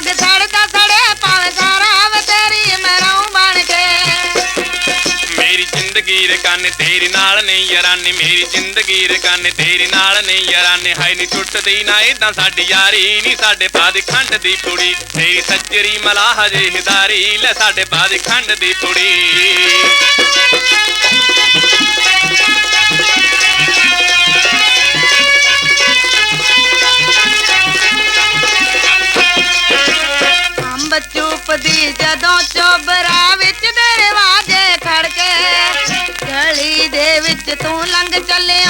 ਜਦ ਸੜਦਾ ਸੜੇ ਪਾਵੇਂ ਸਾਰਾ ਵੇ ਤੇਰੀ ਮਰਉ ਬਣ ਕੇ। ਮੇਰੀ ਜ਼ਿੰਦਗੀ ਦੇ ਕੰਨ ਤੇਰੇ ਨਾਲ ਨਹੀਂ ਯਾਰਾਨੇ ਮੇਰੀ ਜ਼ਿੰਦਗੀ ਦੇ ਕੰਨ ਤੇਰੇ ਨਾਲ ਨਹੀਂ ਯਾਰਾਨੇ ਹਾਏ ਨਹੀਂ ਟੁੱਟਦੀ ਨਾ ਇਦਾਂ ਸਾਡੀ ਯਾਰੀ ਨਹੀਂ ਸਾਡੇ ਬਾਦ ਖੰਡ ਦੀ ਪੁੜੀ। ਤੇਰੀ ਸੱਜਰੀ ਮਲਾਹ ਜਿਹਦਾਰੀ ਲੈ ਸਾਡੇ ਬਾਦ ਖੰਡ ਦੀ ਪੁੜੀ। ਚੁੱਪਦੀ ਜਦੋਂ ਚੋਬਰਾ ਵਿੱਚ ਦਰਵਾਜ਼ੇ ਖੜਕੇ ਗਲੀ ਦੇ ਵਿੱਚ ਤੂੰ ਲੰਘ ਚੱਲਿਓ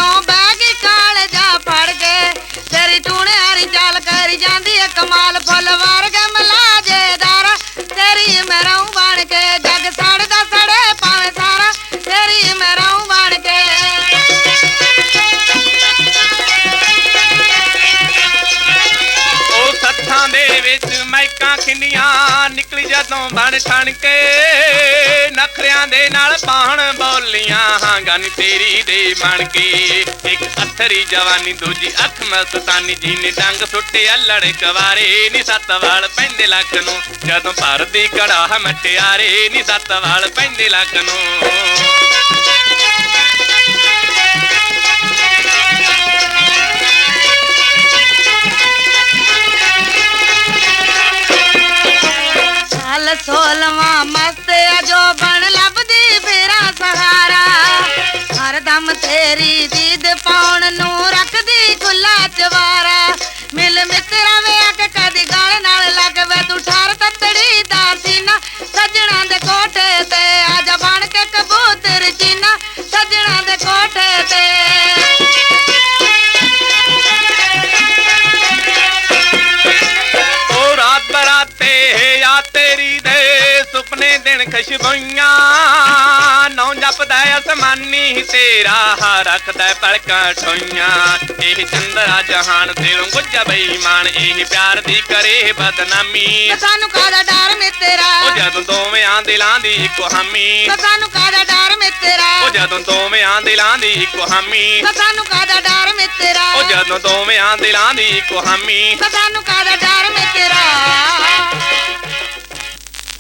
ਉਹ ਦੇ ਵਿੱਚ ਮੈਕਾਂ ਖਿੰਨੀਆਂ ਨਿਕਲੀ ਜਦੋਂ ਬਣ ਠਣ ਕੇ ਨਖਰਿਆਂ ਦੇ ਨਾਲ ਪਾਹਣ ਬੋਲੀਆਂ, ਹਾਂ ਗਾਨੀ ਤੇਰੀ ਦੇ ਬਣ ਕੇ। ਇੱਕ ਅਥਰੀ ਜਵਾਨੀ, ਦੂਜੀ ਅੱਖ ਮਸਤਾਨੀ ਜੀ ਨੇ ਡੰਗ ਸੁੱਟਿਆ ਅਲੜ ਕਵਾਰੇ ਨੀ ਸੱਤ ਵਾਲ ਪੈਂਦੇ ਲੱਕ ਨੂੰ, ਜਦੋਂ ਭਰਦੀ ਕੜਾ ਮਟਿਆਰੇ। ਨੀ ਸੱਤ ਵਾਲ ਪੈਂਦੇ ਲੱਕ ਨੂੰ। சோளமா ਖੁਸ਼ਬੂਆਂ ਨੌ ਜਪਦਾ ਅਸਮਾਨੀ ਤੇਰਾ ਹਾ ਰੱਖਦਾ ਪਲਕਾਂ ਠੋਈਆਂ। ਇਹ ਚੰਦਰਾ ਜਹਾਨ ਤੇਰੋਂ ਗੁੱਜਾ ਬੇਈਮਾਨ ਇਹ ਪਿਆਰ ਦੀ ਕਰੇ ਬਦਨਾਮੀ। ਸਾਨੂੰ ਕਾਹਦਾ ਡਰ ਮੇ ਤੇਰਾ? ਉਹ ਜਦੋਂ ਦੋਵੇਂ ਦਿਲਾਂ ਦੀ ਇੱਕੋ ਹਾਮੀ। ਸਾਨੂੰ ਕਾਹਦਾ ਡਰ ਮੇ ਤੇਰਾ? ਉਹ ਜਦੋਂ ਦੋਵੇਂ ਦਿਲਾਂ ਦੀ ਇੱਕੋ ਹਾਮੀ। ਸਾਨੂੰ ਕਾਹਦਾ ਡਰ ਮੇ ਤੇਰਾ? ਉਹ ਜਦੋਂ ਦੋਵੇਂ ਦਿਲਾਂ ਦੀ ਇੱਕੋ ਹਾਮੀ। ਸਾਨੂੰ ਕਾਹਦਾ ਡਰ ਮੇ ਤੇਰਾ?